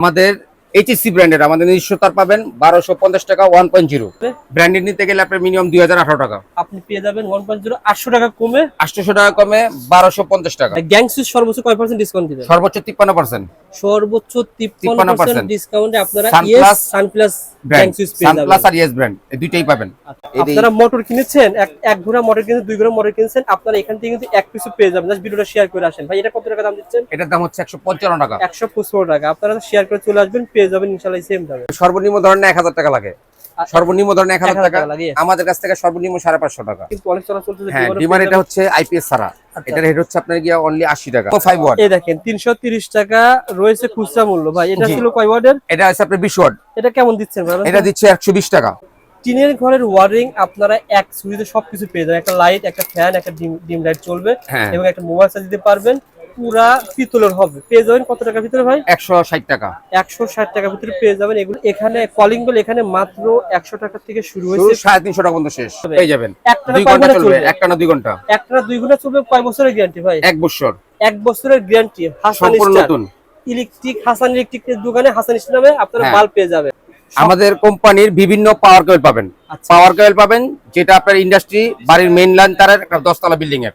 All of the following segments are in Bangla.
আমাদের এইচএসসি ব্র্যান্ডের আমাদের নিজস্ব তার পাবেন বারোশো পঞ্চাশ টাকা ওয়ান পয়েন্ট জিরো ব্র্যান্ডেড নিতে গেলে আপনার মিনিমাম দুই হাজার আঠারো টাকা। আপনি পেয়ে যাবেন ওয়ান পয়েন্ট জিরো আটশো টাকা কমে। আটশোশো টাকা কমে বারোশো পঞ্চাশ টাকা। গ্যাং সুইচ সর্বোচ্চ কয় পার্সেন্ট ডিসকাউন্ট দিবেন? সর্বোচ্চ তিপ্পান্ন পার্সেন্ট সর্বোচ্চ তিপ্পান্ন পার্সেন্ট ডিসকাউন্টে আপনারা সানপ্লাস গ্যাং সুইচ পেয়ে যাবেন। সানপ্লাস আর ইয়েস ব্র্যান্ড এই দুইটাই পাবেন। আচ্ছা, আপনারা মোটর কিনেছেন এক এক ঘোড়া মোটর কিনেছেন দুই ঘোড়া মোটর কিনেছেন আপনারা এখান থেকে কিন্তু এক পিসও পেয়ে যাবেন। জাস্ট ভিডিওটা শেয়ার করে আসেন। ভাই এটা কত টাকা দাম দিচ্ছেন? এটার দাম হচ্ছে একশো পঞ্চান্ন টাকা। একশো পঁচপন্ন টাকা। আপনারা শেয়ার করে চলে আসবেন পেয়ে যাবেন ইনশাল্লাহ সেম দামে। সর্বনিম্ন এক হাজার টাকা লাগে। সর্বনিম্ন ধরনের এক হাজার 1000 টাকা লাগে। আমাদের কাছ থেকে সর্বনিম্ন সাড়ে পাঁচশো টাকা। কিন্তু অনেক চলা চলতেছে হ্যাঁ ডিমান্ড ডিমান্ড এটা হচ্ছে আইপিএস ছাড়া। আচ্ছা। এটার রেট হচ্ছে আপনার গিয়া অনলি আশি টাকা। ফাইভ ওয়াট এই দেখেন তিনশো তিরিশ টাকা রয়েছে খুচরা মূল্য। ভাই এটা ছিল কয় ওয়ার্ডের? এটা আছে আপনার বিশ ওয়াট এটা কেমন দিচ্ছেন ভাই? এটা দিচ্ছে একশো বিশ টাকা। টিনের ঘরের ওয়ারিং আপনারা এক সুইচে সবকিছু পেয়ে যাবেন। একটা লাইট একটা ফ্যান একটা ডিম ডিম লাইট চলবে হ্যাঁ। এবং একটা মোবাইল চার্জ দিতে পারবেন। পুরা পিতলের হবে। পেয়ে যাবেন কত টাকার ভিতরে ভাই? একশো ষাট টাকা। একশো ষাট টাকার ভিতরে পেয়ে যাবেন। এগুলো এখানে কলিং বেল এখানে মাত্র একশো টাকা থেকে শুরু হয়েছে। সাড়ে তিনশো টাকা পর্যন্ত শেষ। পেয়ে যাবেন। একটা দুই ঘণ্টা চলবে? একটা না দুই ঘণ্টা। একটা দুই ঘণ্টা চলবে কয় বছরের গ্যারান্টি ভাই? এক বছর। এক বছরের গ্যারান্টি হাসান নতুন। ইলেকট্রিক হাসান ইলেকট্রিক দোকানে হাসান নামে আপনারা হ্যাঁ। বাল্ব পেয়ে যাবেন। আমাদের কোম্পানির বিভিন্ন পাওয়ার কয়েল পাবেন। আচ্ছা। পাওয়ার কয়েল পাবেন যেটা আপনার ইন্ডাস্ট্রি বাড়ির মেইন লাইন তারের দশতলা বিল্ডিং এর।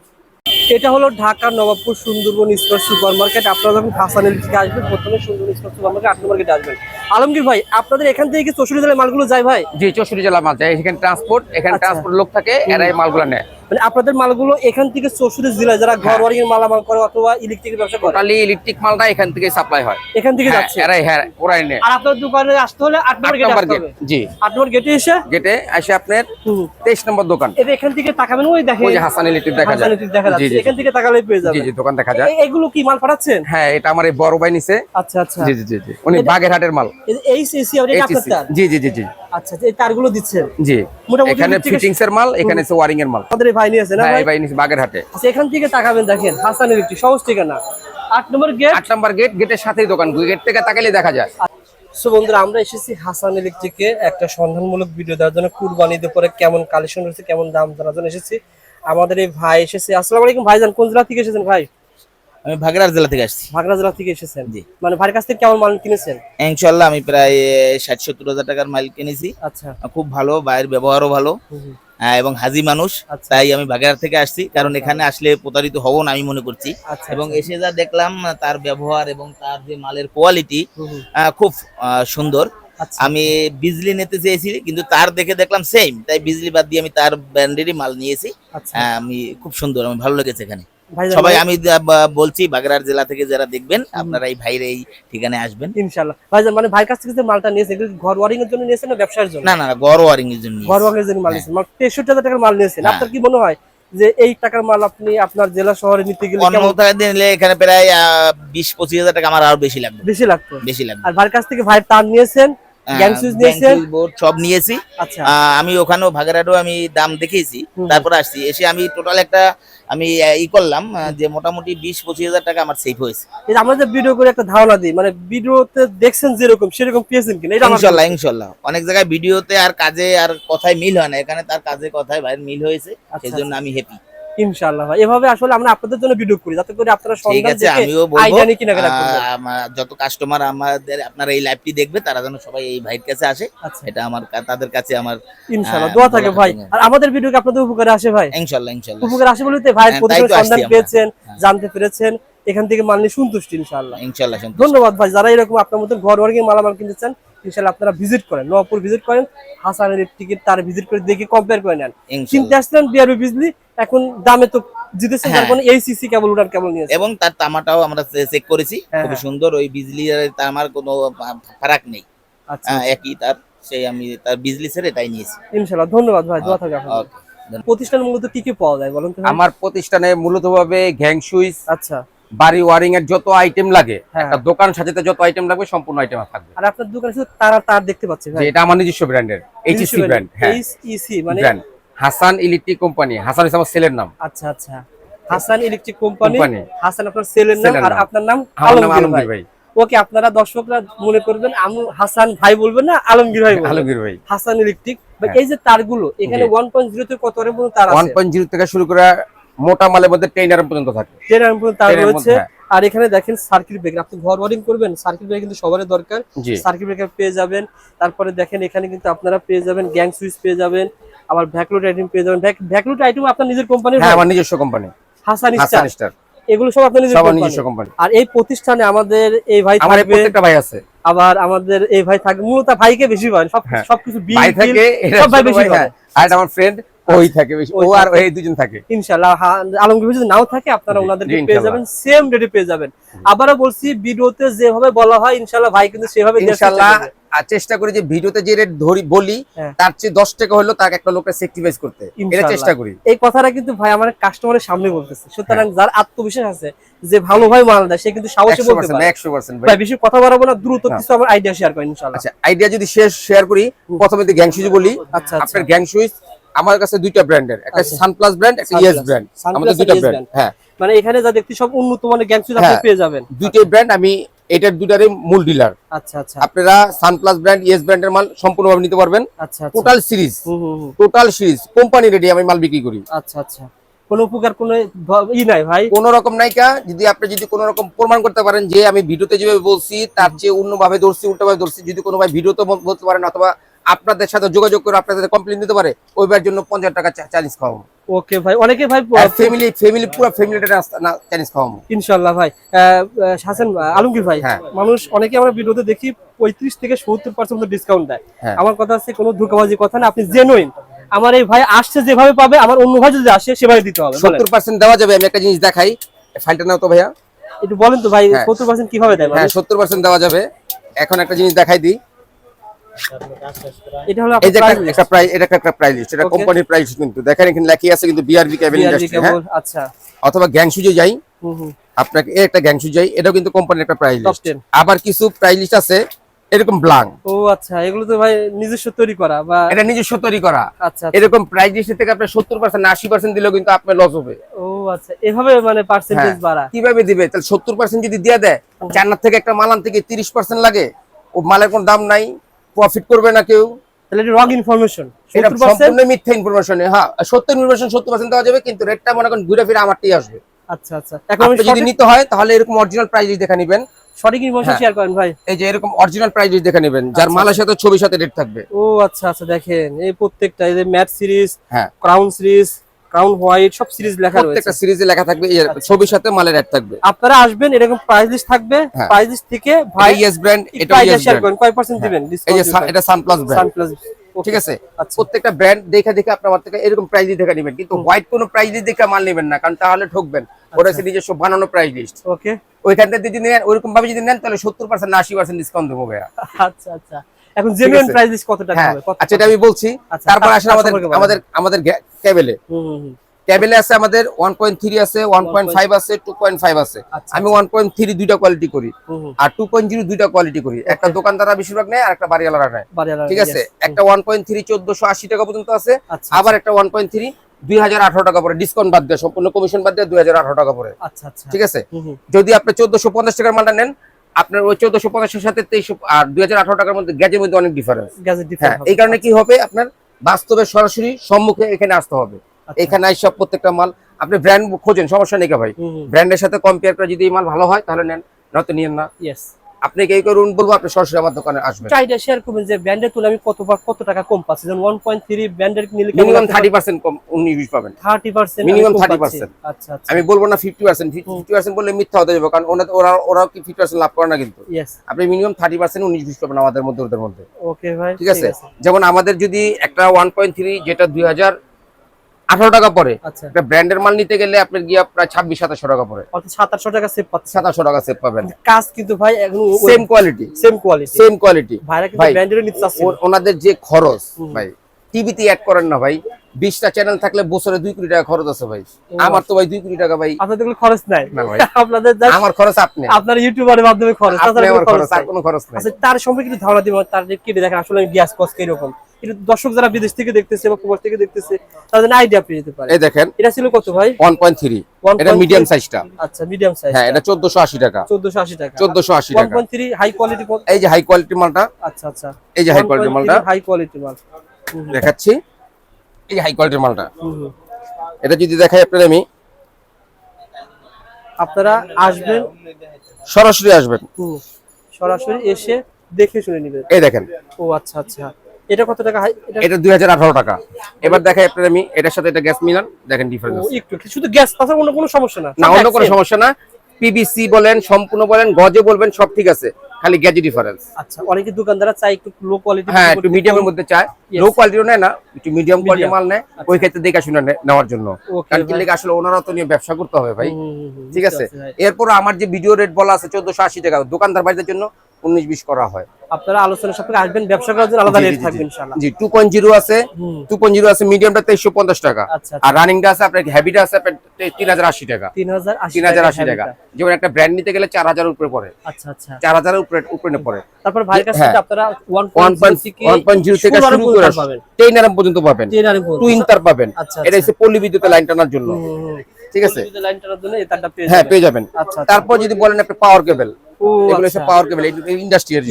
এটা হলো ঢাকার Nawabpur Sundarban square super market আপনারা যখন হাসানের থেকে আসবেন প্রথমে সুন্দরবন স্কোয়ার সুপার মার্কেট আট নম্বর আসবেন। আলমগীর ভাই আপনাদের এখান থেকে চৌষট্টি জেলার মালগুলো যায় ভাই? জি চৌষট্টি জেলা মাল যায়। এখানে ট্রান্সপোর্ট এখানে আচ্ছা। ট্রান্সপোর্ট লোক থাকে এরাই মালগুলো নেয়। মানে আপনাদের মালগুলো এখান থেকে চৌষট্টি জেলায় যারা ঘর ওয়ারিং এর মালামাল করে অথবা ইলেকট্রিকের ব্যবসা করে? টোটালি ইলেকট্রিক মালটা এখান থেকে সাপ্লাই হয়। এখান থেকে হ্যাঁ, যাচ্ছে? এরাই হ্যাঁ ওরাই নেয়। আর আপনার দোকানে আসতে হলে আট নম্বর গেটে আসতে হবে। জি। আট নম্বর গেটে এসে? গেটে এসে আপনার হুম, তেইশ নম্বর দোকান। এবার এখান থেকে তাকাবেন ওই দেখেন। ওই যে হাসান ইলেকট্রিক দেখা হাসান যায়। ইলেকট্রিক দেখা জি যাচ্ছে জি। এখান থেকে তাকালে পেয়ে জি যাবেন। জি দোকান দেখা যায়। এগুলো কি মাল পাঠাচ্ছেন? হ্যাঁ এটা আমার এই বড় ভাই নিছে। আচ্ছা আচ্ছা। জি জি জি জি। উনি এটা- বাগেরহাটের মাল। এই এসি এটা আপনার জি জি জি জি। আচ্ছা এই তারগুলো দিচ্ছেন? জি মোটামুটি এখানে ফিটিংস এর মাল এখানে হচ্ছে ওয়ারিং এর মাল। আমাদের ভাই নিয়ে না হ্যাঁ ভাই? ভাই বাগেরহাটে। আচ্ছা এখান থেকে তাকাবেন দেখেন হাসান ইলেকট্রিক সহজ ঠিকানা। আট নম্বর গেট। নম্বর গেট গেটের সাথেই দোকান গেট থেকে তাকালে দেখা যায়। সো বন্ধুরা আমরা এসেছি হাসান ইলেকট্রিকে একটা সন্ধানমূলক ভিডিও দেওয়ার জন্য কুরবানিতে পরে কেমন কালেকশন রয়েছে কেমন দাম জানার জন্য এসেছি। আমাদের এই ভাই এসেছে। আসসালামু আলাইকুম ভাইজান কোন জেলা থেকে এসেছেন ভাই? আমি ভাগড়ার জেলা থেকে আসছি। ভাগড়া জেলা থেকে এসেছেন? জি। মানে ভাইয়ের কাছ থেকে কেমন মাল কিনেছেন? ইনশাল্লাহ আমি প্রায় ষাট সত্তর হাজার টাকার মাল কিনেছি। আচ্ছা। খুব ভালো বাইরের ব্যবহারও ভালো। এবং হাজি মানুষ আচ্ছা। তাই আমি ভাগড়ার থেকে আসছি। কারণ এখানে আসলে প্রতারিত হব না আমি মনে করছি। আচ্ছা এবং এসে যা দেখলাম তার ব্যবহার এবং তার যে মালের কোয়ালিটি। খুব সুন্দর। আচ্ছা। আমি বিজলি নিতে চেয়েছি কিন্তু তার দেখে দেখলাম সেম তাই বিজলি বাদ দিয়ে আমি তার ব্র্যান্ডেরই মাল নিয়েছি। আচ্ছা। আমি খুব সুন্দর আমি ভালো লেগেছে এখানে। সবাই আমি বলছি বাগড়ার জেলা থেকে যারা দেখবেন আপনারা এই ভাইয়ের এই ঠিকানায় আসবেন। ইনশাআল্লাহ। ভাইজান মানে ভাইয়ের কাছ থেকে যে মালটা নিয়েছেন এগুলো ঘর ওয়ারিং এর জন্য নিয়েছেন না ব্যবসার জন্য? না না গড় ওয়ারিং এর জন্য ঘর ওয়ারিং এর জন্য মাল নিয়েছেন। মানে তেষট্টি হাজার টাকার মাল নিয়েছেন। হ্যাঁ। আপনার কি মনে হয় যে এই টাকার মাল আপনি আপনার জেলা শহরে নিতে গেলে অন্য কেমন? টাকা দিয়ে নিলে এখানে প্রায় আহ, বিশ পঁচিশ হাজার টাকা আমার আরও বেশি লাগবে। বেশি লাগতো। বেশি লাগবে। আর ভাইয়ের কাছ থেকে ভাইয়ের তার নিয়েছেন বোর্ড সব নিয়েছি। আচ্ছা। আমি ওখানেও ভাগারাটেও আমি দাম দেখেছি। তারপর আসছি। এসে আমি টোটাল একটা আমি ই করলাম যে মোটামুটি বিশ পঁচিশ হাজার টাকা আমার সেভ হয়েছে। আমরা যে ভিডিও করে একটা ধারণা দিই মানে ভিডিওতে দেখছেন যেরকম সেরকম পেয়েছেন কিনা? ইনশাল্লাহ ইনশাল্লাহ। অনেক জায়গায় ভিডিওতে আর কাজে আর কথায় মিল হয় না। এখানে তার কাজে কথায় ভাইয়ের মিল হয়েছে। আচ্ছা, সেই জন্য আমি হ্যাপি ইনশাআল্লাহ ভাই। এভাবে আসলে আমরা আপনাদের জন্য ভিডিও করি যাতে করে আপনারা সন্ধান দেখে আইডিয়া নিয়ে যত কাস্টমার আমাদের আপনারা এই লাইভটি দেখবে তারা যেন সবাই এই ভাইয়ের কাছে আসে। আচ্ছা। এটা আমার তাদের কাছে আমার ইনশাআল্লাহ দোয়া থাকে ভাই। আর আমাদের ভিডিও কি আপনাদের উপকারে আসে ভাই? ইনশাল্লাহ ইনশাল্লাহ উপকার আসে বলতে ভাই হ্যাঁ, প্রতিদিন সন্ধান পেয়েছেন হ্যাঁ। জানতে পেরেছেন এখান থেকে মাল নিয়ে সন্তুষ্ট ইনশাআল্লাহ। ইনশাল্লাহ ধন্যবাদ ভাই যারা এরকম আপনার মতন ঘর ওয়ার্কিং মালামাল কিনতে চান ইনশাআল্লাহ আপনারা ভিজিট করেন নবাবপুর ভিজিট করেন হাসানের টিকিট তার ভিজিট করে দেখে কম্পেয়ার করে নেন। ইনশাল্লাহ। কিনতে আসলেন বিআরবি বিজলি এখন দামে তো জিতেছেন হ্যাঁ। তার এইসিসি কেবল উঠান কেবল নিয়েছে এবং তার তামাটাও আমরা চেক করেছি হ্যাঁ, খুব হ্যাঁ। সুন্দর ওই বিজলি তামার কোনো ফারাক নেই। আচ্ছা একই তার সেই আমি তার বিজলি সেরে এটাই নিয়েছি। ইনশাআল্লাহ ধন্যবাদ ভাই দোয়া থাকে প্রতিষ্ঠান মূলত কি কি পাওয়া যায় বলুন আমার প্রতিষ্ঠানে মূলত ভাবে গ্যাং সুইচ আচ্ছা। বাড়ি ওয়ারিং এর যত আইটেম লাগে হ্যাঁ। একটা দোকান সাজাতে যত আইটেম লাগবে সম্পূর্ণ আইটেম থাকবে। আর আপনার দোকানে শুধু তারা তার দেখতে পাচ্ছি ভাই? এটা আমার নিজস্ব ব্র্যান্ডের এইচএসসি ব্র্যান্ড হ্যাঁ। এইচইসি মানে brand Hasan electric company Hasan আমার সেলের নাম আচ্ছা আচ্ছা। হাসান ইলেকট্রিক কোম্পানি হাসান আপনার সেলের নাম আর আপনার নাম আলমগীর ভাই। ওকে আপনারা দর্শকরা মনে করবেন আমি হাসান ভাই বলবেন না আলমগীর ভাই বলবেন আলমগীর ভাই। হাসান ইলেকট্রিক ভাই হ্যাঁ। এই যে তারগুলো এখানে জি। 1.0 থেকে কত পর্যন্ত তার ওয়ান আছে পয়েন্ট জিরো থেকে শুরু করে মোটা মালের মধ্যে টেন আর পর্যন্ত থাকে। টেন এর পর্যন্ত তার রয়েছে। হ্যাঁ। আর এখানে দেখেন সার্কিট ব্রেকার আপনি ঘর ওয়ারিং করবেন সার্কিট ব্রেকার কিন্তু সবারই দরকার। সার্কিট ব্রেকার পেয়ে যাবেন। তারপরে দেখেন এখানে কিন্তু আপনারা পেয়ে যাবেন গ্যাং সুইচ পেয়ে যাবেন আবার ভ্যাকলুট আইটেম পেয়ে যাবেন। ভ্যাকলুট আইটেম আপনার নিজের কোম্পানির হ্যাঁ আমার নিজস্ব কোম্পানি হাসান স্টার এগুলো সব আপনার কোম্পানি নিজস্ব কোম্পানি আর এই প্রতিষ্ঠানে আমাদের এই ভাই আমার থাকবে। প্রত্যেকটা ভাই আছে। আবার আমাদের এই ভাই থাকবে মূলত ভাইকে বেশি পান সব হ্যাঁ। সবকিছু বিল ভাই থাকে সব ভাই বেশি ভাই, হ্যাঁ। আর আমার ফ্রেন্ড ওই থাকে বেশি ও আর এই দুজন থাকে। ইনশাআল্লাহ আলমগীর যদি নাও থাকে আপনারা ওনাদেরকে পেয়ে যাবেন সেম রেটে পেয়ে যাবেন। আবারও বলছি ভিডিওতে যেভাবে বলা হয় ইনশাআল্লাহ ভাই কিন্তু সেভাবে দেওয়ার চেষ্টা করি যে ভিডিওতে যে রেট ধরি বলি হ্যাঁ। তার চেয়ে দশ টাকা হলো তাকে একটা লোকটা সেক্রিফাইস করতে। এটা চেষ্টা করি। এই কথাটা কিন্তু ভাই আমার কাস্টমারের সামনে বলতেছে। সুতরাং যার আত্মবিশ্বাস আছে যে ভালো ভাই মাল দেয় সে কিন্তু সাহসী বলতে পারে। একশো পার্সেন্ট ভাই। বেশি কথা বাড়াবো না দ্রুত কিছু আমার আইডিয়া শেয়ার করেন ইনশাআল্লাহ। আচ্ছা আইডিয়া যদি শেষ শেয়ার করি প্রথমে গ্যাং সুইচ বলি। আচ্ছা আচ্ছা। আপনার গ্যাং সুইচ আমার কাছে দুইটা ব্র্যান্ডের একটা আচ্ছা। সানপ্লাস ব্র্যান্ড একটা। ইয়েস ব্র্যান্ড আমাদের দুইটা ব্র্যান্ড হ্যাঁ। মানে এখানে যা দেখতে সব উন্নত মানের গ্যাং সুইচ আপনি হ্যাঁ। পেয়ে যাবেন। দুইটাই ব্র্যান্ড আমি এটার দুইটারই মূল ডিলার আচ্ছা আচ্ছা। আপনারা সানপ্লাস ব্র্যান্ড ইয়েস ব্র্যান্ডের মাল সম্পূর্ণভাবে নিতে পারবেন। আচ্ছা আচ্ছা। টোটাল সিরিজ হুম হুম হুম। টোটাল সিরিজ কোম্পানি রেডি আমি মাল বিক্রি করি। আচ্ছা আচ্ছা। কোনো উপকার কোনো ই নাই ভাই? কোন রকম নাইকা যদি আপনি যদি কোন রকম প্রমাণ করতে পারেন যে আমি ভিডিওতে যেভাবে বলছি তার চেয়ে অন্যভাবে ধরছি উল্টোভাবে ধরছি যদি কোনো ভাই ভিডিওতে বল- বলতে পারেন অথবা আপনাদের সাথে যোগাযোগ করে আপনাদের কমপ্লেন দিতে পারে ওইবার জন্য পঞ্চাশ টাকা চ্যালেঞ্জ খাওয়াবো ওকে ভাই অনেকে ভাই ফ্যামিলি ফ্যামিলি পুরো ফ্যামিলিটা চ্যালেঞ্জ খাওয়াবো ইনশাল্লাহ ভাই হাসান আলমগীর ভাই হ্যাঁ। মানুষ অনেকে আমরা ভিডিওতে দেখি পঁয়ত্রিশ থেকে সত্তর পার্সেন্ট ডিসকাউন্ট দেয় হ্যাঁ। আমার কথা হচ্ছে কোনো ধোকাবাজি কথা না আপনি জেনুইন আমার এই ভাই আসছে যেভাবে পাবে আমার অন্য ভাই যদি আসে সেভাবে দিতে হবে বলেন। সত্তর পার্সেন্ট দেওয়া যাবে আমি একটা জিনিস দেখাই ফাইলটা নাও তো ভাইয়া একটু বলেন তো ভাই হ্যাঁ। সত্তর পার্সেন্ট কীভাবে দেয় হ্যাঁ মানুষ? সত্তর পার্সেন্ট দেওয়া যাবে এখন একটা জিনিস দেখাই দিই এটা হলো এই যে আপনার একটা- price list। একটা প্রাইস এটা একটা প্রাইস এটা Okay. প্রাইস কিন্তু। দেখেন এখানে লেখা আছে কিন্তু বিআরবি কেবল ইন্ডাস্ট্রি হ্যাঁ? আচ্ছা। অথবা গ্যাং যাই। হুম হুম। আপনাকে একটা গ্যাং যাই। এটাও কিন্তু কোম্পানির একটা প্রাইস লিস্ট আবার কিছু প্রাইস লিস্ট আছে এরকম ব্লাঙ্ক ও আচ্ছা। এগুলো তো ভাই নিজস্ব তৈরি করা বা এটা নিজস্ব তৈরি করা। আচ্ছা আচ্ছা। এরকম প্রাইস লিস্ট থেকে আপনি সত্তর পার্সেন্ট আশি পার্সেন্ট দিলেও কিন্তু আপনার লস হবে। ও আচ্ছা। এভাবে মানে পার্সেন্টেজ হ্যাঁ। বাড়া। কীভাবে দিবে? তাহলে সত্তর পার্সেন্ট যদি দিয়ে দেয় চান্নার থেকে একটা মালান থেকে তিরিশ পার্সেন্ট লাগে ও মালের কোনো দাম নাই। প্রফিট করবে না কেউ? তাহলে রং ইনফরমেশন এটা সত্তর সম্পূর্ণ মিথ্যা ইনফরমেশন হ্যাঁ ইনফরমেশন পার্সেন্ট দেওয়া যাবে কিন্তু রেটটা মনে করেন ঘুরে ফিরে আমারটাই আসবে। আচ্ছা আচ্ছা। এখন যদি নিতে হয় তাহলে এরকম অরিজিনাল প্রাইস দেখে নেবেন। সঠিক ইনফরমেশন হ্যাঁ। শেয়ার করেন ভাই। এই যে এরকম অরিজিনাল প্রাইস দেখে নেবেন যার আচ্ছা। মালের সাথে ছবির সাথে রেট থাকবে। ও আচ্ছা আচ্ছা দেখেন। এই প্রত্যেকটা এই যে ম্যাট সিরিজ হ্যাঁ। ক্রাউন সিরিজ ক্রাউন হোয়াইট সব সিরিজ লেখা রয়েছে। প্রত্যেকটা সিরিজে লেখা থাকবে এই আচ্ছা। ছবির সাথে মালের রেট থাকবে। আপনারা আসবেন এরকম প্রাইস লিস্ট থাকবে। হ্যাঁ। প্রাইস লিস্ট থেকে ভাই ইয়েস ব্র্যান্ড এটা ইয়েস ব্র্যান্ড কয় পার্সেন্ট দিবেন? এই যে এটা সানপ্লাস ব্র্যান্ড সানপ্লাস ঠিক আছে? আচ্ছা। প্রত্যেকটা ব্র্যান্ড দেখে দেখে আপনি আমার থেকে এরকম প্রাইস দেখে নেবেন। কিন্তু হোয়াইট কোনো প্রাইস দেখে মাল নেবেন না কারণ তাহলে ঠকবেন। আচ্ছা। ওটা হচ্ছে নিজস্ব বানানো প্রাইস লিস্ট ওকে ওইখান থেকে যদি নেন ওইরকম ভাবে যদি নেন তাহলে সত্তর পার্সেন্ট আশি পার্সেন্ট ডিসকাউন্ট দেবো ভাইয়া। আচ্ছা আচ্ছা। এখন জেনুইন প্রাইস লিস্ট কত টাকা হ্যাঁ হবে? আচ্ছা এটা আমি বলছি। আচ্ছা, তারপর আসেন আমাদের আমাদের আমাদের ক্যাবেলে হুম হুম ক্যাবেলে আছে আমাদের ওয়ান পয়েন্ট থ্রি আছে ওয়ান পয়েন্ট ফাইভ আছে টু পয়েন্ট ফাইভ আছে। আচ্ছা, আমি ওয়ান পয়েন্ট থ্রি দুইটা কোয়ালিটি করি আর টু পয়েন্ট জিরো দুইটা কোয়ালিটি করি। একটা দোকানদাররা বেশিরভাগ নেয় আর একটা বাড়িওয়ালারা নেয়। ঠিক আছে? একটা ওয়ান পয়েন্ট থ্রি চোদ্দশো আশি টাকা পর্যন্ত আছে। আচ্ছা আবার একটা ওয়ান পয়েন্ট থ্রি দুই হাজার আঠারো টাকা পরে। ডিসকাউন্ট বাদ দিয়ে সম্পূর্ণ কমিশন বাদ দিয়ে দুই হাজার আঠারো টাকা পরে। আচ্ছা আচ্ছা। ঠিক আছে? যদি আপনি চোদ্দশো পঞ্চাশ টাকার মালটা নেন আপনার ওই চোদ্দশো পঞ্চাশের সাথে তেইশ আর দুই হাজার আঠারো টাকার মধ্যে গ্যাজের মধ্যে অনেক ডিফারেন্স হ্যাঁ এই কারণে কি হবে আপনার? বাস্তবে সরাসরি সম্মুখে এখানে আসতে হবে। আচ্ছা। এখানে সব প্রত্যেকটা মাল আপনি ব্র্যান্ড খোঁজেন সমস্যা নেই ভাই? ব্র্যান্ডের সাথে কম্পেয়ার করে যদি এই মাল ভালো হয় তাহলে নেন নয়তো নিয়েন না। ইয়েস আপনি এই করুন বলব আপনি সরাসরি আমার দোকানে আসবেন। চাইটা শেয়ার করবেন যে ব্র্যান্ডের তুলনায় আমি কত কত টাকা কম পাচ্ছি? যেমন ওয়ান পয়েন্ট থ্রি ব্র্যান্ডের নিলে মিনিমাম থার্টি পার্সেন্ট কম উনি ইউজ পাবেন। থার্টি পার্সেন্ট Minimum 30% আচ্ছা আচ্ছা। আমি বলব না ফিফটি পার্সেন্ট ফিফটি পার্সেন্ট বললে মিথ্যা হতে যাবে কারণ ওনা- ওরা ওরাও কি ফিফটি পার্সেন্ট লাভ করে না কিন্তু? আপনি মিনিমাম থার্টি পার্সেন্ট উনিশ বিশ পাবেন আমাদের মধ্যে ওদের মধ্যে। ওকে ভাই ঠিক আছে? যেমন আমাদের যদি একটা ওয়ান পয়েন্ট থ্রি যেটা দুই হাজার আঠারো টাকা পরে। আচ্ছা। একটা ব্র্যান্ডের মাল নিতে গেলে আপনার গিয়ে প্রায় ছাব্বিশ সাতাশশো টাকা পরে। অর্থাৎ সাতাশশো টাকা সেভ পাচ্ছে সাতাশশো টাকা সেভ পাবেন। কাজ কিন্তু ভাই same quality same quality same quality ভাই, ওনাদের যে খরচ ভাই টিভিতে অ্যাড করেন না ভাই। বিশটা চ্যানেল থাকলে বছরে দুই কোটি টাকা খরচ আছে ভাই। আমার তো ভাই দুই কোটি টাকা ভাই। আপনাদের কোনো খরচ নাই? না ভাই। আপনাদের আমার খরচ আপনি। আপনার ইউটিউবারের মাধ্যমে খরচ আমার খরচ আর কোনো খরচ নাই। আচ্ছা তার সম্পর্কে একটু ধারণা দিব তার কেটে দেখেন আসলে গ্যাস কস্ট কীরকম। কিন্তু দর্শক যারা বিদেশ থেকে দেখতেছে বা প্রবাস থেকে দেখতেছে তাদের আইডিয়া পেয়ে যেতে পারে এই দেখেন এটা ছিল কত ভাই? ওয়ান পয়েন্ট থ্রি 1.3 এটা মিডিয়াম সাইজটা আচ্ছা মিডিয়াম সাইজ হ্যাঁ এটা চোদ্দশো আশি টাকা। চোদ্দশো আশি টাকা। চোদ্দশো আশি ওয়ান টাকা পয়েন্ট থ্রি হাই কোয়ালিটি এই যে হাই কোয়ালিটি মালটা। আচ্ছা আচ্ছা। এই যে হাই কোয়ালিটি মালটা। হাই কোয়ালিটি মাল। দেখাচ্ছি। এই হাই কোয়ালিটির মালটা। এটা যদি দেখাই আপনার আমি। আপনারা আসবেন। সরাসরি আসবেন। সরাসরি এসে দেখে শুনে নেবেন। এই দেখেন। ও আচ্ছা আচ্ছা। এটা কত টাকা? এটা এটা দুই হাজার আঠারো টাকা। এবার দেখাই আপনার আমি। এটার সাথে এটা গ্যাস মিলান। দেখেন ডিফারেন্স একটু একটু, শুধু গ্যাস তাছাড়া অন্য কোনো সমস্যা না। না অন্য কোনো সমস্যা না। পিবিসি বলেন সম্পূর্ণ বলেন গজে বলবেন সব ঠিক আছে। খালি গেজি ডিফারেন্স। আচ্ছা অনেকে দোকানদাররা চাই একটু লো কোয়ালিটি হ্যাঁ একটু মিডিয়ামের মধ্যে চায়। লো কোয়ালিটিও নেয় না একটু মিডিয়াম কোয়ালিটি মাল নেয় ওই ক্ষেত্রে দেখে শুনে নেওয়ার জন্য। কারণ কি লেগে আসলে ওনারা তো নিয়ে ব্যবসা করতে হবে ভাই। ঠিক আছে? এরপর আমার যে ভিডিও রেট বলা আছে চোদ্দশো আশি টাকা দোকানদার বাড়িদের জন্য উনিশ বিশ করা হয়। আপনারা আসবেন ব্যবসা করার জন্য আলাদা রেট জি, জি, থাকবে ইনশাআল্লাহ। জি টু পয়েন্ট জিরো আছে মিডিয়ামটা টাকা। আচ্ছা আর রানিংটা আছে আপনার আছে যেমন একটা ব্র্যান্ড নিতে গেলে উপরে পড়ে। আচ্ছা আচ্ছা। চার হাজারের উপরে উপরে পড়ে। তারপর কাছে হ্যাঁ। আপনারা থেকে শুরু করে পাবেন। পর্যন্ত আচ্ছা এটা হচ্ছে বিদ্যুতের লাইন টানার জন্য। ঠিক আছে? লাইন টানার জন্য এই তারটা পেয়ে হ্যাঁ পেয়ে যাবেন। আচ্ছা আচ্ছা। তারপর যদি বলেন আপনি পাওয়ার কেবল এগুলো হচ্ছে। পাওয়ার কেবল Industrial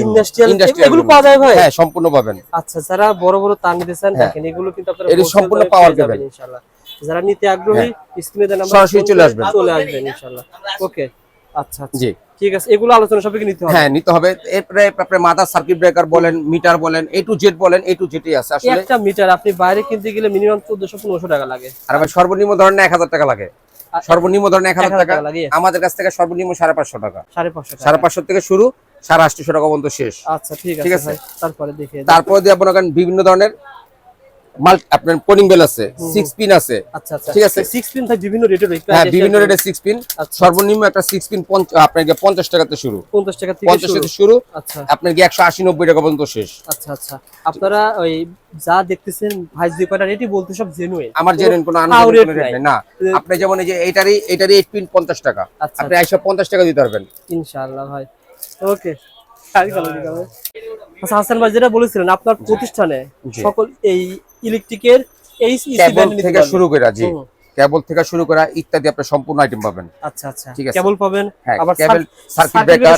এগুলো পাওয়া যায় ভাই? হ্যাঁ সম্পূর্ণ পাবেন। আচ্ছা যারা বড় বড় তার নিতে চান হ্যাঁ। দেখেন এগুলো কিন্তু আপনারা wholesale সম্পূর্ণ যাবেন cable। ইনশাআল্লাহ। যারা নিতে আগ্রহী স্ক্রিনে দেন আমরা সরাসরি চলে আসবেন। চলে আসবেন ইনশাআল্লাহ। ওকে আচ্ছা আচ্ছা। জি। ঠিক আছে এগুলো আলোচনা সাপেক্ষে নিতে হবে। হ্যাঁ নিতে হবে। এরপরে আপনার মাদার সার্কিট ব্রেকার বলেন মিটার বলেন এ টু জেড বলেন এ টু জেডই আছে। আসলে একটা মিটার আপনি বাইরে কিনতে গেলে মিনিমাম টাকা লাগে। আর সর্বনিম্ন ধরনের এক হাজার টাকা লাগে। সর্বনিম্ন ধরনের এক হাজার টাকা। আমাদের কাছ থেকে সর্বনিম্ন সাড়ে পাঁচশো টাকা। সাড়ে পাঁচশো থেকে শুরু সাড়ে আটশো টাকা পর্যন্ত শেষ। আচ্ছা ঠিক ঠিক আছে। তারপরে দেখে তারপরে দিয়ে আপনার বিভিন্ন ধরনের আপনার পোনিং বেল আছে সিক্স পিন আছে। আচ্ছা আচ্ছা। ঠিক আছে। সিক্স পিন থাকে বিভিন্ন রেটের হ্যাঁ বিভিন্ন পিন আচ্ছা। সর্বনিম্ন একটা সিক্স পিন আপনার গিয়ে পঞ্চাশ টাকাতে শুরু। পঞ্চাশ টাকা থেকে শুরু। আচ্ছা। আপনার টাকা পর্যন্ত শেষ। আচ্ছা আচ্ছা। আপনারা ওই যা দেখতেছেন ভাই যে রেটই বলতে সব জেনুইন আমার জেনুইন কোনো ফাও আনজেনুইন rate কোনো রেট নাই। না আপনি যেমন এই যে পিন পঞ্চাশ টাকা। আপনি একশো পঞ্চাশ টাকা দিতে পারবেন। ইনশাআল্লাহ ভাই। ওকে। আচ্ছা হাসান ভাই যেটা বলেছিলেন আপনার প্রতিষ্ঠানে সকল এই ইলেকট্রিকের এই কেবল থেকে শুরু করে জি। কেবল থেকে শুরু করা ইত্যাদি আপনি সম্পূর্ণ আইটেম পাবেন। আচ্ছা আচ্ছা। ঠিক আছে। কেবল পাবেন হ্যাঁ আবার cable circuit breaker.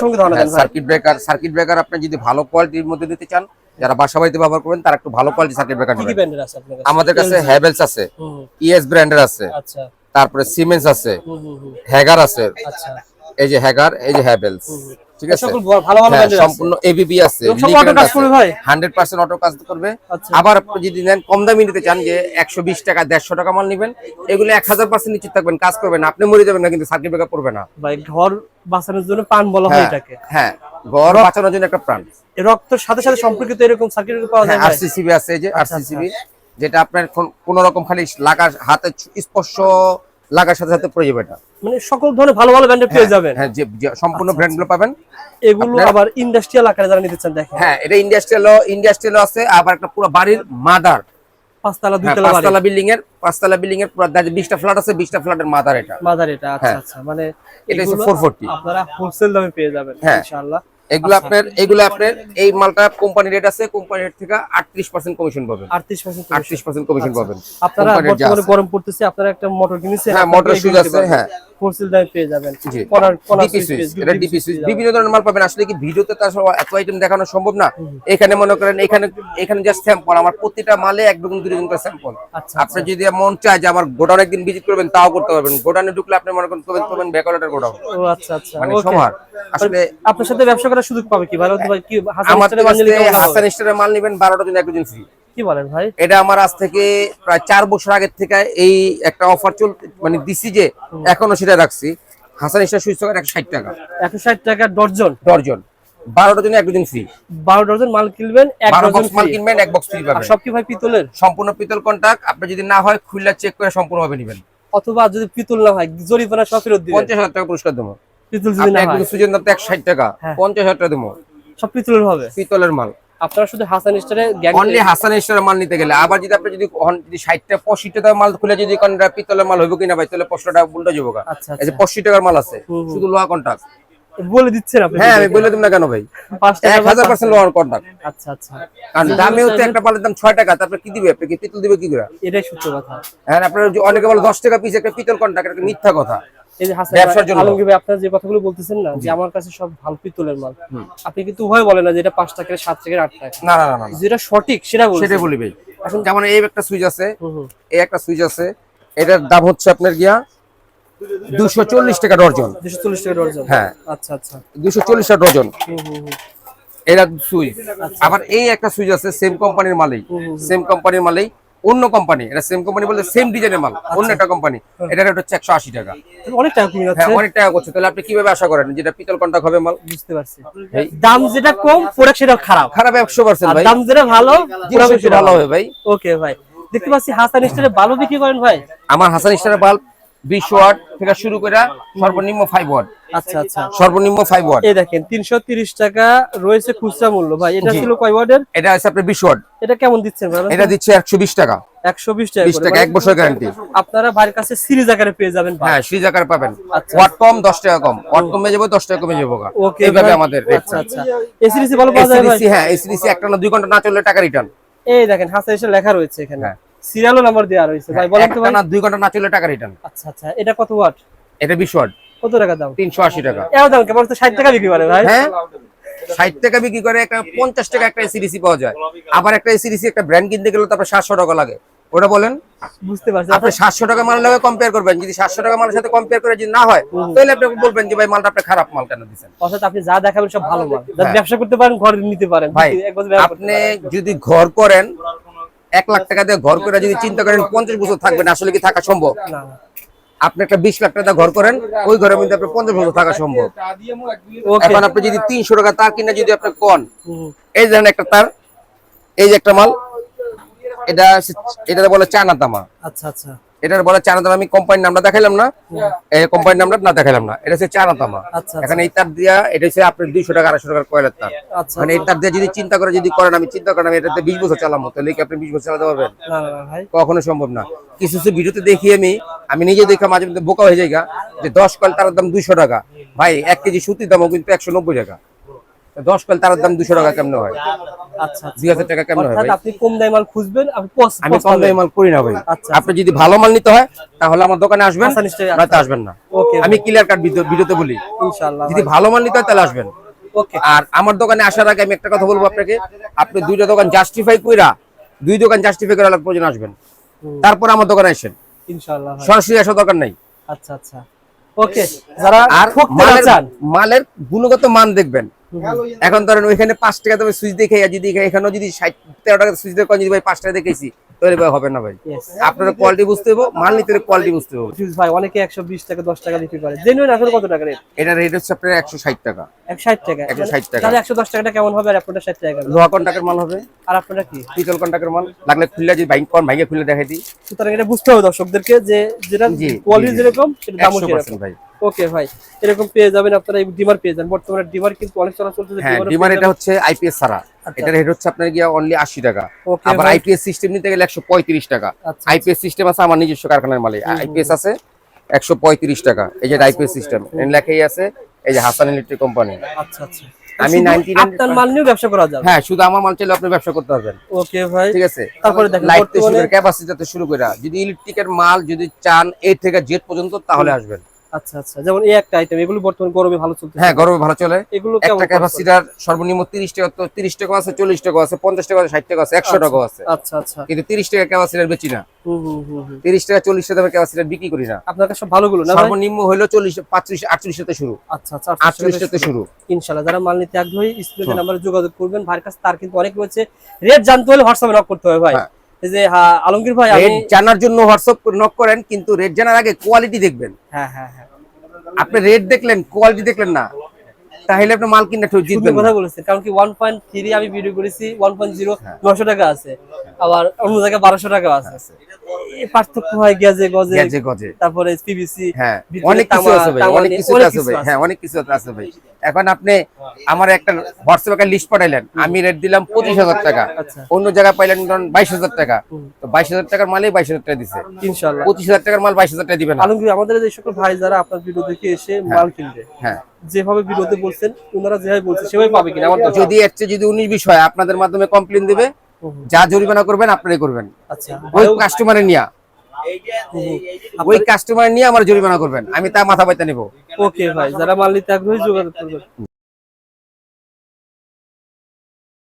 Circuit breaker circuit breaker আপনি যদি ভালো কোয়ালিটির মধ্যে দিতে চান যারা বাসা বাড়িতে ব্যবহার করবেন তারা একটু ভালো কোয়ালিটি সার্কিট ব্রেকার নেবেন। আমাদের কাছে হ্যাভেলস আছে ইএস ব্র্যান্ডের আছে আচ্ছা। তারপরে সিমেন্স আছে হ্যাগার আছে আচ্ছা। এই যে হ্যাগার এই যে হ্যাভেলস ঠিক আছে? সকল ভালো ভালো হ্যাঁ, আছে। সম্পূর্ণ এবিবি আছে? হান্ড্রেড পার্সেন্ট অটো কাজ করবে। আচ্ছা। আবার আপনি যদি নেন কম দামি নিতে চান যে একশো বিশ টাকা দেড়শো টাকা মাল নেবেন এগুলো এক হাজার পার্সেন্ট নিশ্চিত থাকবেন কাজ করবেন। আপনি মরে যাবেন না কিন্তু সার্কিট ব্রেকার পড়বে না। ভাই ঘর বাঁচানোর জন্য পান বলা হয় হ্যাঁ, এটাকে। হ্যাঁ ঘর বাঁচানোর জন্য একটা প্রাণ। রক্তের সাথে সাথে সম্পর্কিত এরকম সার্কিট পাওয়া যায় আরসিসিবি আছে এই যে আচ্ছা, আরসিসিবি যেটা আপনার কোন রকম খালি লাগা হাতে স্পর্শ লাগার সাথে সাথে পড়ে যাবে এটা। মানে সকল ধরনের ভালো ভালো ব্র্যান্ডের পেয়ে যাবেন। হ্যাঁ যে সম্পূর্ণ আচ্ছা, ব্র্যান্ডগুলো পাবেন। এগুলো আবার ইন্ডাস্ট্রিয়াল আকারে যারা নিতে চান দেখেন। হ্যাঁ এটা ইন্ডাস্ট্রিয়াল ইন্ডাস্ট্রিয়াল আছে আবার একটা পুরো বাড়ির মাদার। পাঁচতলা হ্যাঁ, দুইতলা পাঁচতলা বিল্ডিং এর পাঁচতলা বিল্ডিং এর পুরো বিশটা ফ্ল্যাট আছে বিশটা ফ্ল্যাটের মাদার এটা। মাদার এটা আচ্ছা হ্যাঁ। আচ্ছা মানে এটা হচ্ছে 440 আপনারা হোলসেল দামে পেয়ে যাবেন হ্যাঁ। ইনশাআল্লাহ। এগুলো আচ্ছা। আপনার এগুলো আপনার এই মালটা কোম্পানি রেট আছে কোম্পানি রেট থেকে আটত্রিশ পার্সেন্ট কমিশন পাবেন। 38% আটত্রিশ পার্সেন্ট কমিশন। পাবেন। আপনারা বর্তমানে গরম পড়তেছে আপনারা একটা মোটর কিনেছেন হ্যাঁ মোটর সুইচ আছে হ্যাঁ। হোলসেল দামে পেয়ে যাবেন। জি। কর্নার কর্নার সুইচ সুইচ এটা ডিপি সুইচ বিভিন্ন ধরনের মাল পাবেন। আসলে কি ভিডিওতে তো আসলে এত আইটেম দেখানো সম্ভব না? এখানে মনে করেন এখানে এখানে জাস্ট স্যাম্পল আমার প্রতিটা মালে এক দুগুণ দুই দুগুণ করে স্যাম্পল আচ্ছা আপনি যদি মন চায় যে আমার গোডাউন একদিন ভিজিট করবেন তাও করতে পারবেন। গোডাউনে ঢুকলে আপনি মনে করেন করবেন করবেন ব্যাকওয়ার্ডের গোডাউন ও আচ্ছা আচ্ছা। মানে সমার আসলে আপনার সাথে ব্যবসা করার সুযোগ পাবে কি? ভালো কি? হাসান স্টারে মাল নেবেন বারোটা দিন ফ্রি কি বলেন ভাই? এটা আমার আজ থেকে প্রায় চার বছর আগের থেকে এই একটা অফার চল মানে দিছি যে এখনও সেটা রাখছি। হাসান সুইচ সকেট একশো ষাট টাকা। একশো ষাট টাকা ডর্জন। ডর্জন। বারোটা দিনে একদিন ফ্রি বারো ডজন মাল কিনবেন এক ডজন মাল কিনবেন এক বক্স ফ্রি আর পাবেন সব কি ভাই পিতলের? সম্পূর্ণ পিতল কন্টাক্ট আপনি যদি না হয় খুললা চেক করে সম্পূর্ণভাবে নেবেন। অথবা যদি পিতল না হয় জরিমানা সব ফেরত দিবেন। পঞ্চাশ হাজার টাকা পুরস্কার দেবো। পিতল যদি না হয়। একশো ষাট টাকা। হ্যাঁ। পঞ্চাশ হাজার টাকা দেবো। সব পিতলের হবে। পিতলের মাল। আপনারা শুধু হাসান স্টারে অনলি হাসান মাল নিতে গেলে। আবার যদি আপনি যদি যদি ষাটটা পঁয়ষট্টি টাকার মাল খুলে যদি পিতলের মাল হইব কিনা ভাই? তাহলে পঁচিশ টাকা উল্টা যাব আচ্ছা এই যে আচ্ছা। পঁচিশ টাকার মাল আছে। শুধু লোহা কন্টাক্ট। বলে দিচ্ছেন আপনি হ্যাঁ আমি বলে না কেন ভাই? আচ্ছা আচ্ছা। কারণ দামে হচ্ছে একটা মালের দাম ছয় টাকা তারপরে কি দিবে? আপনি কি পিতল দিবে কি করে? এটাই সত্য কথা। হ্যাঁ আপনার অনেকে বলে দশ টাকা পিস একটা পিতল কন্টাক্ট এটা মিথ্যা কথা? এই যে হাসান ব্যবসার ভাই, জন্য। আলমগীর ভাই আপনারা যে কথাগুলো বলতেছেন না যে আমার কাছে সব ভালো পিতলের মাল। আপনি কিন্তু উভয় বলেন না যে এটা পাঁচ টাকা সাত টাকা আট টাকা। না না না না না। যেটা সঠিক সেটা বলি ভাই। এখন যেমন এই একটা সুইচ আছে। এই একটা সুইচ আছে এটার দাম হচ্ছে আপনার গিয়া দুশো চল্লিশ টাকা ডর্জন দুশো চল্লিশ টাকা ডর্জন হ্যাঁ। আচ্ছা আচ্ছা। দুশো চল্লিশ টাকা ডর্জন সুইচ। আবার এই একটা সুইচ আছে সেম কোম্পানির মালেই। সেম কোম্পানির মালেই অন্য কোম্পানি এটা সেম কোম্পানি বলতে সেম ডিজাইনের মাল অন্য একটা কোম্পানি এটা রেট হচ্ছে একশো আশি টাকা। অনেক টাকা কমে যাচ্ছে। হ্যাঁ অনেক টাকা করছে। তাহলে আপনি কীভাবে আশা করেন যেটা পিতল কন্টাক্ট হবে মাল? বুঝতে পারছি। দাম যেটা কম প্রোডাক্ট সেটা খারাপ। খারাপ একশো পার্সেন্ট ভাই। দাম যেটা ভালো সেটা ভালো হবে ভাই। ওকে ভাই। দেখতে পাচ্ছি হাসান স্টারে ভালো বিক্রি করেন ভাই। আমার হাসান স্টারে বাল্ব বিশ ওয়াট থেকে শুরু করে সর্বনিম্ন ফাইভ ওয়াট। আচ্ছা আচ্ছা। সর্বনিম্ন ফাইভ ওয়াট। এই দেখেন টাকা রয়েছে খুচরা মূল্য। ভাই এটা। ছিল কয় এটা আছে আপনার বিশ ওয়াট। এটা কেমন দিচ্ছেন ভাই? এটা দিচ্ছে একশো বিশ টাকা। একশো বিশ টাকা বিশ করে। টাকা এক বছর গ্যারান্টি আপনারা ভাইয়ের কাছে সিরিজ আকারে পেয়ে যাবেন ভাই। হ্যাঁ সিরিজ আকার পাবেন। আচ্ছা। ওয়াট কম দশ টাকা কম। ওয়াট কমে যাবে দশ টাকা কমে যাব এইভাবে আমাদের আচ্ছা আচ্ছা। এই সিরিজ ভালো পাওয়া যায় ভাই? ACDC হ্যাঁ একটা না দুই ঘণ্টা না চললে টাকা রিটার্ন এই দেখেন হাসান এসে লেখা রয়েছে এখানে। হ্যাঁ। সিরিয়ালও নাম্বার দেওয়া রয়েছে। ভাই বলেন তো ভাই। না দুই ঘণ্টা না চলে টাকা রিটার্ন আচ্ছা আচ্ছা এটা কত ওয়াট এটা বিশ ওয়াট কত টাকা দাম? তিনশো আশি টাকা। এও দাম কেমন ষাট টাকা বিক্রি করে ভাই। হ্যাঁ? ষাট টাকা বিক্রি করে একটা পঞ্চাশ টাকা একটা এসিডিসি পাওয়া যায়। আবার একটা এসিডিসি একটা ব্র্যান্ড কিনতে গেলে তারপরে সাতশো টাকা লাগে। ওটা বলেন। বুঝতে পারছেন আপনি সাতশো টাকা মালের লাগে কম্পেয়ার করবেন। যদি সাতশো টাকা মালের সাথে কম্পেয়ার করে যদি না হয় তাহলে আপনি বলবেন যে ভাই মালটা আপনি খারাপ মাল কেন দিচ্ছেন? অর্থাৎ আপনি যা দেখাবেন সব ভালো মাল। যাতে হ্যাঁ। ব্যবসা করতে পারেন ঘর নিতে পারেন। আপনি যদি ঘর করেন এক লাখ টাকা দিয়ে ঘর করে যদি চিন্তা করেন পঞ্চাশ বছর থাকবেন আসলে কি থাকা সম্ভব? আপনি একটা বিশ লাখ টাকা ঘর করেন ওই ঘরের মধ্যে আপনার পঞ্চাশ বছর থাকা সম্ভব। এখন আপনি যদি তিনশো টাকা তার কিনা যদি আপনি কন এই ধরেন একটা তার এই যে একটা মাল এটা এটা বলে চায়না তামা। আচ্ছা আচ্ছা। এটার বলে চায়না তামা আমি কোম্পানির নামটা দেখাইলাম না। এই কোম্পানির নামটা না দেখাইলাম না। এটা হচ্ছে চায়না তামা আচ্ছা এখানে এই তার দিয়া এটা হচ্ছে আপনার দুইশো টাকা আড়াইশো টাকার কয়লার তার। আচ্ছা মানে এই তার দিয়ে যদি চিন্তা করে যদি করেন আমি চিন্তা করেন আমি এটাতে বিশ বছর চালাবো। তাহলে কি আপনি বিশ বছর চালাতে পারবেন? কখনো সম্ভব না। কিছু কিছু ভিডিওতে দেখি আমি আমি নিজে দেখে মাঝে মধ্যে বোকা হয়ে যাইগা যে দশ কয়েল তার দাম দুইশো টাকা। ভাই এক কেজি সুতির দামও কিন্তু একশো নব্বই টাকা। দশ কয়েল তার দাম দুশো টাকা কেমন হয়? আচ্ছা আচ্ছা। দুই হাজার টাকা কেমন হয় আপনি কম দামে মাল খুঁজবেন আমি কম দামি মাল করি না ভাই। আচ্ছা, আপনি যদি ভালো মাল নিতে হয় তাহলে আমার দোকানে আসবেন নয়তো আসবেন। না। আমি ক্লিয়ার কাট ভিডিওতে বলি। যদি ভালো মাল নিতে হয় তাহলে আসবেন। আর আমার দোকানে আসার আগে আমি একটা কথা বলব আপনাকে। আপনি দুইটা দোকান জাস্টিফাই কইরা দুই দোকান জাস্টিফাই করা প্রয়োজন আসবেন। তারপর আমার দোকানে আসেন। ইনশাআল্লাহ সরাসরি আসার দরকার নাই। আচ্ছা আচ্ছা। ওকে যারা আর মালের গুণগত মান দেখবেন। এখন ধরেন ওইখানে পাঁচ টাকা তুমি সুইচ দেখে যদি এখানেও যদি ষাট তেরো টাকা সুইচ দেখে যদি ভাই পাঁচ টাকা দেখেছি তাহলে ভাই হবে না ভাই। আপনার কোয়ালিটি বুঝতে হবে মাল নিতে কোয়ালিটি বুঝতে হবে ভাই অনেকে একশো বিশ টাকা দশ টাকা বিক্রি করে। জেনুইন আসলে কত টাকা রেট এটা রেট হচ্ছে আপনার একশো ষাট টাকা। একশো ষাট টাকা। 160 টাকা। তাহলে একশো দশ টাকাটা কেমন হবে আর আপনার ষাট টাকা? লোহা কন্টাকের মাল হবে। আর আপনারা কি? পিতল কন্টাকের মাল। লাগলে খুললে যদি বাইক কন ভাইকে খুলে দেখাই দিই। সুতরাং এটা বুঝতে হবে দর্শকদেরকে যে যেটা কোয়ালিটি। যেরকম সেটা দামও একশো সেরকম। ভাই। ওকে ভাই এরকম পেয়ে যাবেন আপনারা ডিমার পেয়ে যান। বর্তমানে ডিমার কিন্তু অনেক চলা চলছে হ্যাঁ ডিমান্ড এটা হচ্ছে আইপিএস ছাড়া। আচ্ছা। এটার রেট হচ্ছে আপনার গিয়া অনলি আশি টাকা। আবার আইপিএস সিস্টেম নিতে গেলে একশো পঁয়ত্রিশ টাকা। আচ্ছা আইপিএস সিস্টেম আছে আমার নিজস্ব কারখানার মালিক। আইপিএস আছে একশো পঁয়ত্রিশ টাকা। এই যে আইপিএস সিস্টেম লেখাই আছে এই যে হাসান ইলেকট্রিক কোম্পানি আচ্ছা আচ্ছা। আমি শুধু 99 আপনার মাল নিয়ে ব্যবসা করা যাবে? হ্যাঁ শুধু আমার মাল চাইলে আপনি ব্যবসা করতে পারবেন। ওকে ভাই। ঠিক আছে? তারপরে দেখেন লাইট থেকে শুরু করে ক্যাপাসিটি থেকে শুরু করে যদি ইলেকট্রিকের মাল যদি চান এ থেকে জেড পর্যন্ত তাহলে আসবেন। আচ্ছা আচ্ছা। যেমন এই একটা আইটেম এগুলো বর্তমানে গরমে ভালো চলছে হ্যাঁ গরমে ভালো চলে। এগুলো কেমন একটা ক্যাপাসিটার সর্বনিম্ন তিরিশ টাকা তো টাকা আছে চল্লিশ টাকা আছে পঞ্চাশ টাকা আছে ষাট টাকা আছে একশো টাকা আছে। আচ্ছা আচ্ছা। কিন্তু তিরিশ টাকা ক্যাপাসিটার বেচি না। হুম হুম হুম হুম। তিরিশ টাকা চল্লিশ টাকা ক্যাপাসিটার বিক্রি করি না। আপনার কাছে ভালোগুলো না সর্বনিম্ন হলো টাকা শুরু। আচ্ছা আচ্ছা আটচল্লিশ টাকা শুরু। ইনশাআল্লাহ যারা মাল নিতে আগ্রহী স্ক্রিনে নাম্বারে যোগাযোগ করবেন। ভাইয়ের কাছে তার কিন্তু অনেক রয়েছে। রেট জানতে হলে হোয়াটসঅ্যাপে নক করতে হবে ভাই। হ্যাঁ। যে আলমগীর ভাই আমি জানার জন্য হোয়াটসঅ্যাপ নক করেন কিন্তু রেট জানার আগে কোয়ালিটি দেখবেন। হ্যাঁ হ্যাঁ হ্যাঁ। আপনি রেট দেখলেন কোয়ালিটি দেখলেন না। তাহলে আপনি মাল সুন্দর জিতবেন কথা বলেছেন কারণ কি ওয়ান পয়েন্ট থ্রি আমি ভিডিও করেছি ওয়ান পয়েন্ট জিরো হ্যাঁ। নশো টাকা আছে আবার অন্য জায়গায় বারোশো টাকা আছে। এই পার্থক্য হয় গেজে গজে গেজে গজে। তারপরে পিভিসি হ্যাঁ অনেক কিছু আছে ভাই অনেক কিছু আছে ভাই। হ্যাঁ অনেক কিছু আছে ভাই। এখন আপনি আমার একটা হোয়াটসঅ্যাপ একটা লিস্ট পাঠাইলেন আমি রেট দিলাম পঁচিশ হাজার টাকা। আচ্ছা। অন্য জায়গায় পাইলেন ধরুন বাইশ হাজার টাকা। তো বাইশ হাজার টাকার মালই বাইশ হাজার টাকা দিছে। ইনশাআল্লাহ। পঁচিশ হাজার টাকার মাল বাইশ হাজার টাকা দিবেন আলমগীর আমাদের যে সকল ভাই যারা আপনার ভিডিও দেখে এসে মাল কিনবে হ্যাঁ। যেভাবে বিরোধী বলছেন ওনারা যেভাবে বলছে সেভাবে পাবে কিনা? আমার যদি এর চেয়ে যদি উনিশ বিষয় হয় আপনাদের মাধ্যমে কমপ্লেন দিবে। যা জরিমানা করবেন আপনারাই করবেন। আচ্ছা। ওই কাস্টমারে নিয়ে। ওই কাস্টমার নিয়ে আমার জরিমানা করবেন। আমি তা মাথা পাইতে নেব। ওকে ভাই যারা মাল নিতে আগ্রহী যোগাযোগ করবেন।